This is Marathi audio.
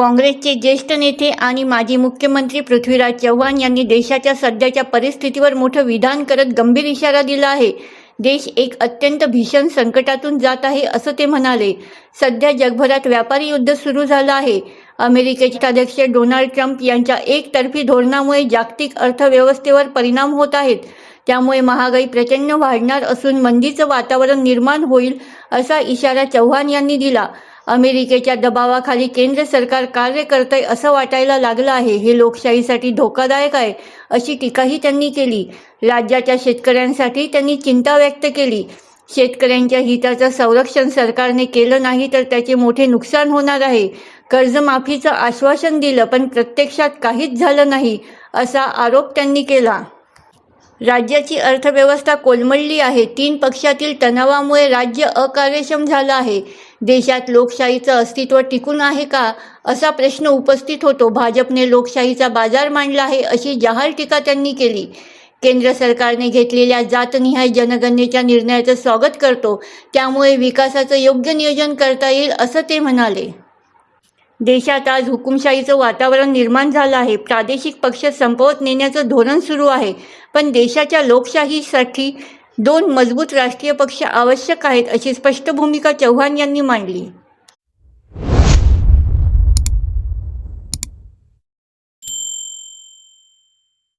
काँग्रेसचे ज्येष्ठ नेते आणि माजी मुख्यमंत्री पृथ्वीराज चव्हाण यांनी देशाच्या सध्याच्या परिस्थितीवर मोठं विधान करत गंभीर इशारा दिला आहे. देश एक अत्यंत भीषण संकटातून जात आहे असं ते म्हणाले. सध्या जगभरात व्यापारी युद्ध सुरू झालं आहे. अमेरिकेचे अध्यक्ष डोनाल्ड ट्रम्प यांच्या एकतर्फी धोरणामुळे जागतिक अर्थव्यवस्थेवर परिणाम होत आहेत. त्यामुळे महागाई प्रचंड वाढणार असून मंदीचं वातावरण निर्माण होईल असा इशारा चव्हाण यांनी दिला. अमेरिकेच्या दबावाखाली केंद्र सरकार कार्य करतंय असं वाटायला लागलं आहे. हे लोकशाहीसाठी धोकादायक आहे अशी टीकाही त्यांनी केली. राज्याच्या शेतकऱ्यांसाठी त्यांनी चिंता व्यक्त केली. शेतकऱ्यांच्या हिताचं संरक्षण सरकारने केलं नाही तर त्याचे मोठे नुकसान होणार आहे. कर्जमाफीचं आश्वासन दिलं पण प्रत्यक्षात काहीच झालं नाही असा आरोप त्यांनी केला. राज्याची अर्थव्यवस्था कोलमडली आहे. तीन पक्षातील तणावामुळे राज्य अकार्यक्षम झालं आहे. देशात लोकशाहीचं अस्तित्व टिकून आहे का? असा प्रश्न उपस्थित होतो. भाजपने लोकशाहीचा बाजार मांडला आहे अशी जहाल टीका त्यांनी केली. केंद्र सरकारने घेतलेल्या जातनिहाय जनगणनेच्या निर्णयाचं स्वागत करतो. त्यामुळे विकासाचं योग्य नियोजन करता येईल असं ते म्हणाले. देशात आज हुकुमशाहीचं वातावरण निर्माण झालं आहे. प्रादेशिक पक्ष संपवत नेण्याचं धोरण सुरू आहे. पण देशाच्या लोकशाहीसाठी दोन मजबूत राष्ट्रीय पक्ष आवश्यक आहेत अशी स्पष्ट भूमिका चव्हाण यांनी मांडली.